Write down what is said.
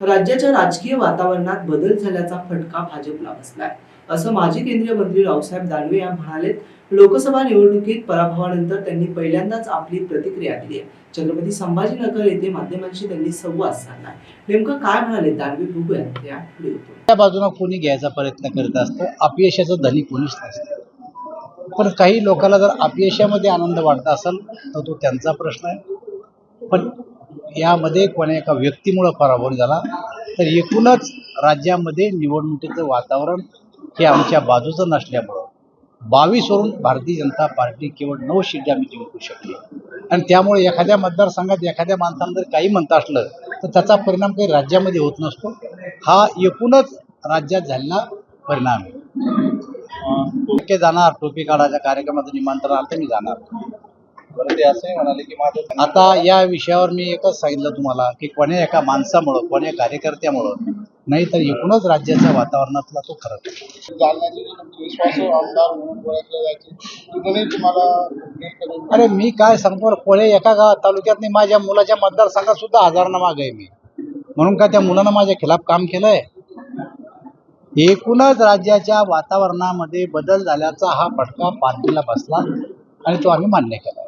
राज्याच्या राजकीय वातावरणात बदल झाल्याचा फटका भाजपला बसलाय. असं माजी केंद्रीय मंत्री रावसाहेब दानवे या म्हणाले लोकसभा निवडणुकीत पराभवानंतर त्यांनी पहिल्यांदाच आपली प्रतिक्रिया दिली आहे. छत्रपती संभाजीनगर येथे माध्यमांशी त्यांनी संवाद साधला नेमकं काय म्हणाले दानवे? बघूया त्या पुढे त्या बाजूला कोणी घ्यायचा प्रयत्न करत असतं? अपयशाचं धनी कोणीच नसतं. पण काही लोकांना जर अपयशामध्ये आनंद वाटत असेल तर तो त्यांचा प्रश्न आहे. पण यामध्ये कोणा एका व्यक्तीमुळं पराभव झाला तर एकूणच राज्यामध्ये निवडणुकीचं वातावरण हे आमच्या बाजूचं नसल्यामुळं बावीसवरून भारतीय जनता पार्टी केवळ नऊ सीट आम्ही जिंकू शकली. आणि त्यामुळे एखाद्या मतदारसंघात एखाद्या माणसानं जर काही म्हणता असलं तर त्याचा परिणाम काही राज्यामध्ये होत नसतो. हा एकूणच राज्यात झालेला परिणाम आहे. टोके जाणार टोपी काढायच्या कार्यक्रमाचं निमंत्रण आलं तर मी जाणार. ते म्हणाले की माझं आता या विषयावर मी एकच सांगितलं तुम्हाला की कोण्या एका माणसामुळं कोण्या कार्यकर्त्यामुळं नाही तर एकूणच राज्याच्या वातावरणातला तो फरक अरे मी काय सांगतो कोळे एका गाव तालुक्यात नाही माझ्या मुलाच्या मतदारसंघात सुद्धा हजारांना माग आहे मी. म्हणून का त्या मुलानं माझ्या खिलाफ काम केलंय? एकूणच राज्याच्या वातावरणामध्ये बदल झाल्याचा हा फटका पार्टीला बसला आणि तो आम्ही मान्य केला.